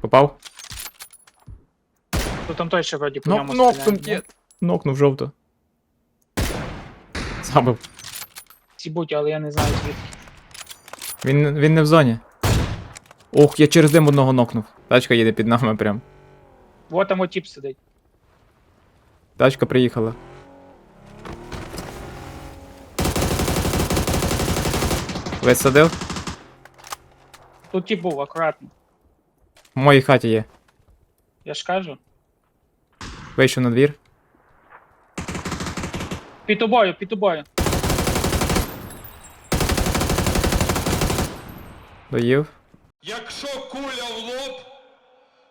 Попав? Тут там той ще вроді по ньому нокнув, стріляє. дід. Нокнув жовто. Забив. Ці будь, але я не знаю звідки. Він, він не в зоні. Ох, я через дим одного нокнув. Тачка їде під нами прям. Вот там от тіп сидить. Тачка приїхала. Висадив? Тут тіп був, акуратно. В моїй хаті є. Я ж кажу. Вийшов на двір. Під тобою, під тобою. Доїв. Якщо куля в лоб,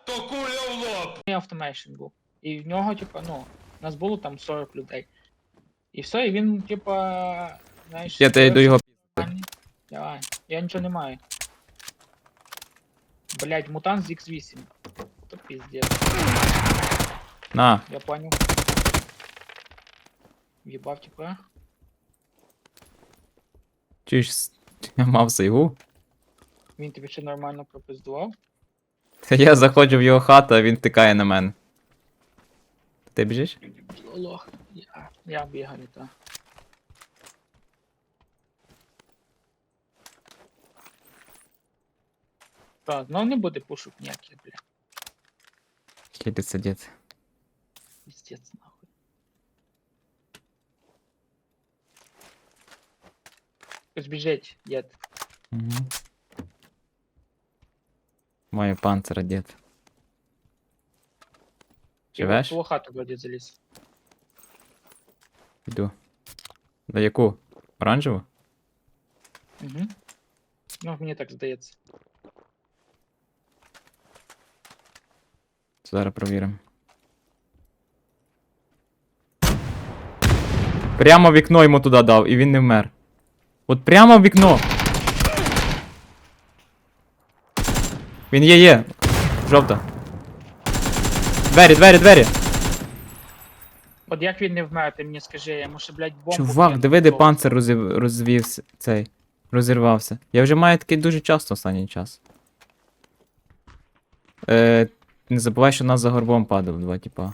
то куля в лоб. І автомейшн був. І в нього, типа, ну, нас було там 40 людей. І все, і він, типа, знаєш. Я тебе до його. нормальний. Давай. Я нічого не маю. Блять, мутант з X8. То пиздец. На. Я понял. Єбав, типа. Чи ж я мав сейгу? Він тобі ще нормально пропиздував. Та я заходжу в його хату, а він тикає на мене. Ти біжиш? Лох. Я, я бігаю, так. Так, ну не буде пушок ніяких, бля. Їдеться дід. Пиздец, нахуй. Хтось біжить, дід. Угу. Маю панцира, дід. Живеш? В твою хату вроді заліз. Йду. Да яку? Оранжеву? Угу. Ну, мені так здається. Зараз провіримо. Прямо в вікно йому туди дав, і він не вмер. От прямо в вікно. Він є, є. Жовта. Двері, двері, двері. От як він не вмер, ти мені скажи, я ще, блядь, бомбу. Чувак, диви, де панцир розів... розвівся цей. Розірвався. Я вже маю такий дуже часто останній час. Е, не забувай, що нас за горбом падало два типа.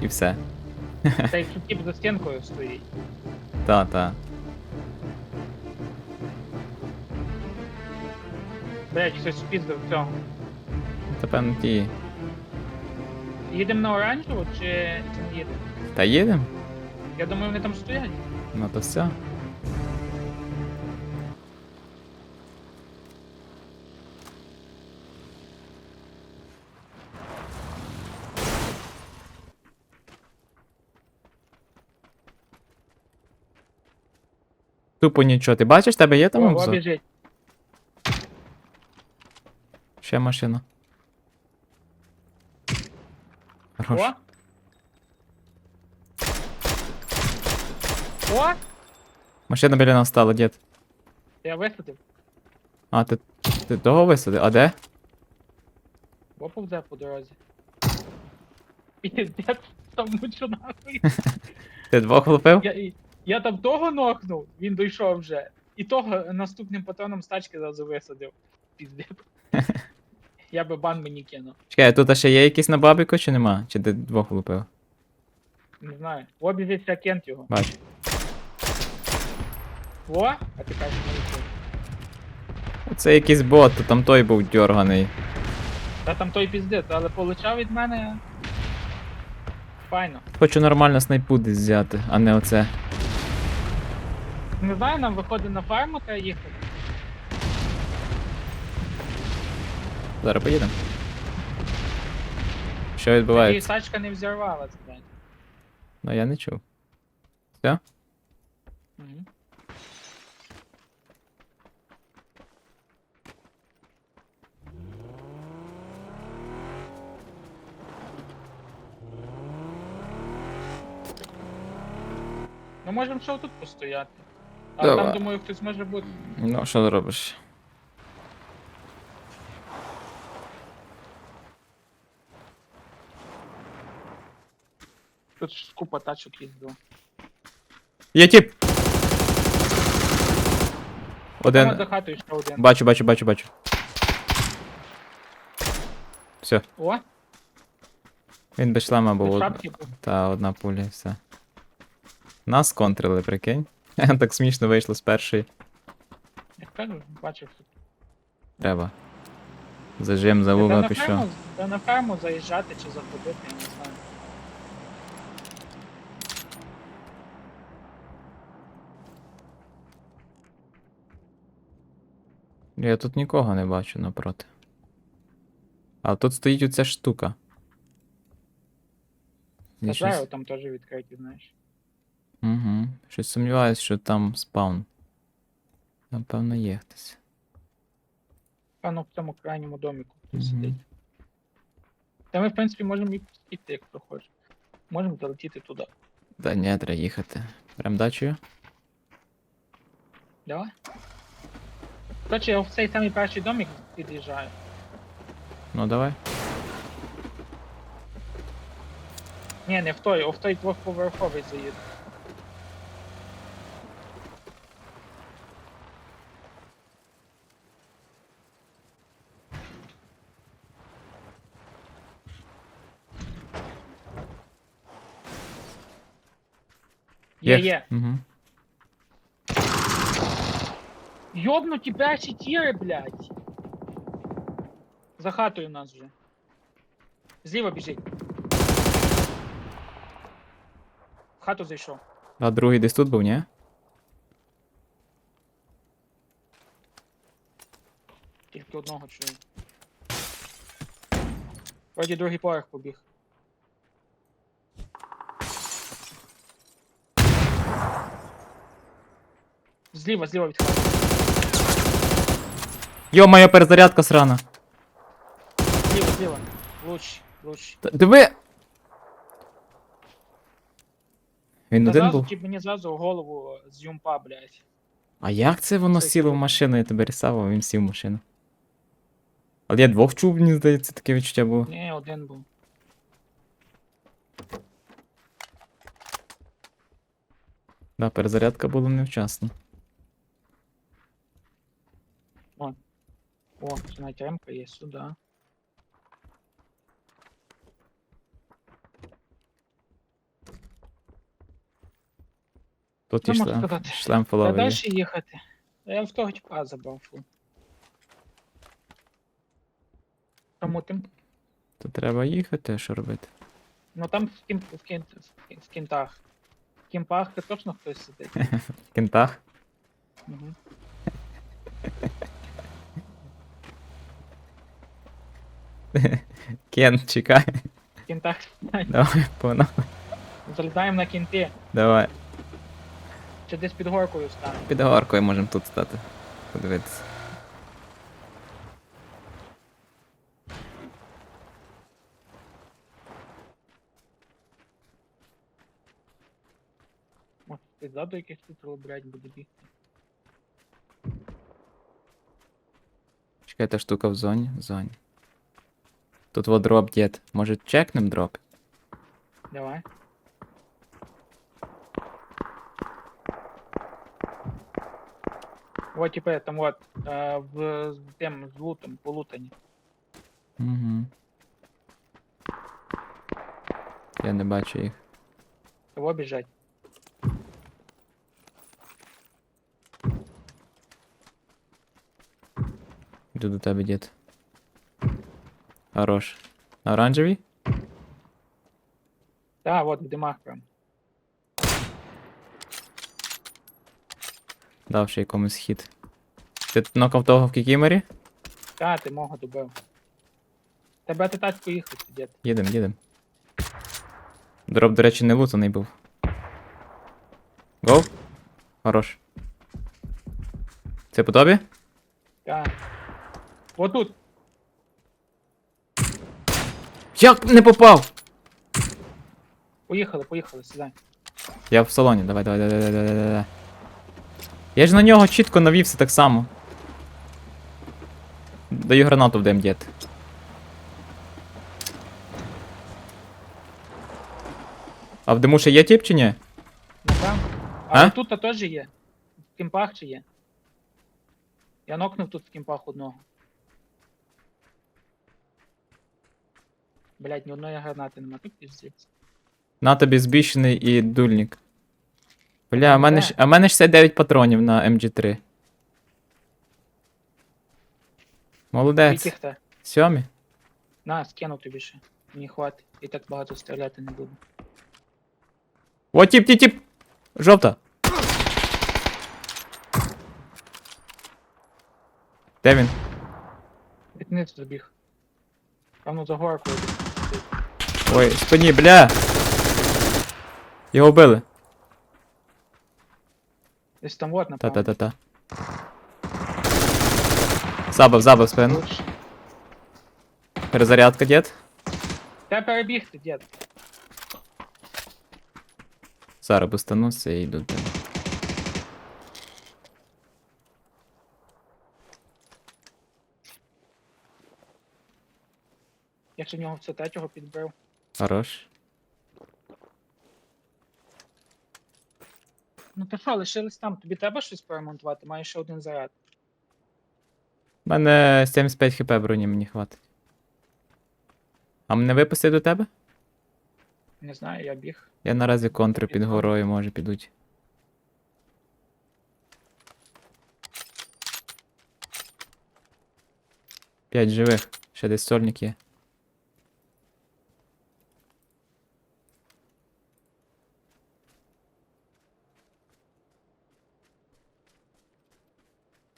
І все. Та тут тип за стінкою стоїть. Та, та. Блядь, хтось спіздив цього. Та певно ті. Їдемо на оранжеву чи, чи не їдемо? Та їдем? Я думаю, вони там стоять. Ну то все. Тупо нічого. Ти бачиш, тебе є там обзор? біжить. Ще машина. Хорош. О! О! Машина біля нас стала, дід. Я висадив. А, ти, ти того висадив? А де? Бо повзе по дорозі. Піздець, там мучу нахуй. Ти двох лупив? Я, і- я там того нокнув, він дійшов вже. І того наступним патроном з тачки зразу висадив. Піздець. Я би бан мені кинув. Чекай, а тут а ще є якийсь на бабіку чи нема? Чи ти двох лупив? Не знаю. О, біжиться кент його. Бачу. О, а ти кажеш, не. Це якийсь бот, то там той був дьорганий. Та там той піздець, але получав від мене. Файно. Хочу нормально снайпу десь взяти, а не оце. Не знаю, нам виходить на фарму та їхати. Зараз поїдемо. Що Надіюсь, відбувається? тачка не взірвалась, блядь. Ну я не чув. Все? Угу. Ну можемо ще тут постояти. Але Давай. там, думаю, хтось може бути. Ну, що робиш? Тут ж купа тачок їздила. Є тип! Один... Один. за хатою ще один. Бачу, бачу, бачу, бачу. Все, О, він без шлема без шапки був. Та одна пуля і все. Нас контрили, прикинь. так смішно вийшло з першої. Я кажу, бачив. Треба. Зажим за Та вугол на пішов. та на ферму заїжджати чи заходити, я не знаю. Я тут нікого не бачу напроти. А тут стоїть оця штука. Та щось... зараз там теж відкриті, знаєш. Угу. Щось сумніваюсь, що там спаун. Напевно, є хтось. Певно, в цьому крайньому доміку хтось Мгм. сидить. Та ми, в принципі, можемо і піти, як хто хоче. Можемо залетіти туди. Та ні, треба їхати. Прям дачею? Давай. Коротше, я в цей самий перший домик під'їжджаю. Ну давай. Ні, не в той, а в той двохповерховий заїду. Є, є. Угу. Йобнуті перші тіри, блядь. За хатою нас вже. Зліва біжить. В хату зайшов. А другий десь тут був, ні? Тільки одного чую. Вроді другий поверх побіг. Зліва, зліва від хати. Йо, моя перезарядка срана. Зліва, зліва. Луч, луч. Та- Диви! Він один зразу, був? тип, мені зразу в голову з юмпа, блядь. А як це воно Це сіло в круто. машину, я тебе рисував, він сів в машину. Але я двох чув, мені здається, таке відчуття було. Ні, один був. Да, перезарядка була невчасно. О, навіть ремка є сюди. Тут Ну, і можна шлем, сказати. шлем Та фоловий. далі їхати. Я в того типа забрав фу. Тому тим. То треба їхати, а що робити? Ну там в, кім, в, кін, в, кін- в кінтах. В кімпах то точно хтось сидить. В кентах? Угу. Кент, чекай. В кінтах Давай, погнали. залізаємо на кінти. Давай. Чи десь під горкою станемо. Під горкою можемо тут стати. Подивитися. Може, підзаду якийсь тут блядь, буде бігти. Чекай, та штука в зоні. В зоні. Тут вот дроп дід. Може чекнем дроп? Давай. Вот типа там вот е, в з тим з лутом, полутані. Угу. Я не бачу їх. Кого біжать? Йду до тебе, дід. Хорош. Оранжевий? Да, вот в димах прям. Дав ще якомусь хід. Ти нокав того в кікімері? Та, ти мого добив. Тебе ти тачку їхати, дід. Їдем, їдем. Дроп, до речі, не лутаний був. Гоу? Хорош. Це по тобі? Та. Вот тут. Як не попав? Поїхали, поїхали, сідай. Я в салоні, давай, давай, давай, давай, давай, давай. Я ж на нього чітко навівся так само. Даю гранату в дим, дід. А в диму ще є тіп чи ні? Ну там. А? Але тут теж є. В кімпах чи є. Я нокнув тут в кімпах одного. Блять, ні одної гранати нема, тут піздець. На тобі збільшений і дульник. Бля, а в мене, ж- а в мене 69 патронів на MG3. Молодець. Те? Сьомі? На, скину тобі ще. Мені хватить. І так багато стріляти не буду. О, тіп, тіп, тіп! Жовта. Де він? Під низ забіг. Певно за горкою. десь. Ой, в спині, бля! Його вбили. Десь там вот, напевно. Та-та-та-та. Забав, забав спину. Лучше. Перезарядка, дід. Та перебігти, дід. Зараз бустануся і йду до Я ще в нього все третього підбив. Хорош. Ну то що, лишились там. Тобі треба щось поремонтувати? Маєш ще один заряд. У мене 75 хп броні мені хватить. А мене випустити до тебе? Не знаю, я біг. Я наразі контри під горою, може підуть. П'ять живих, ще десь сольник є.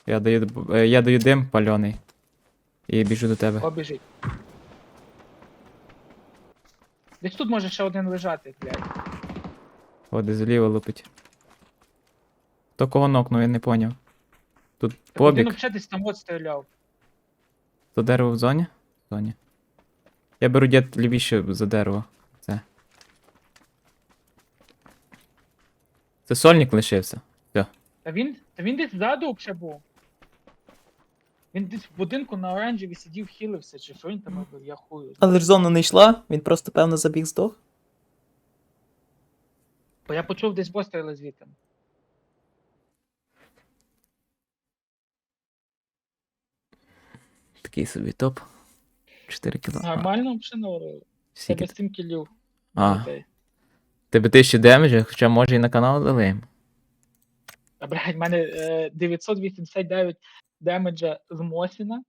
Я даю, е, я даю дим пальоний. І біжу до тебе. Побіжить. Десь тут може ще один лежати, блядь. О, де зліва лупить. Хто кого нокнув, я не поняв. Тут побіг. взагалі десь там от стріляв. То дерево в зоні? В зоні. Я беру дід лівіше за дерево. Це. Це сольник лишився. Та він, та він десь ззаду взагалі був. Він десь в будинку на оранжеві сидів, хілився, чи що він там робив, я хую. Але ж зона не йшла, він просто певно забіг здох. Бо я почув десь постріли звідти. Такий собі топ. 4 кіла. А, Нормально взагалі наварили. скільки Тебе ти? 7 кілів. А. Тебе 1000 демеджа, хоча може і на канал дали. А блядь, в мене е, 989 damage žmoną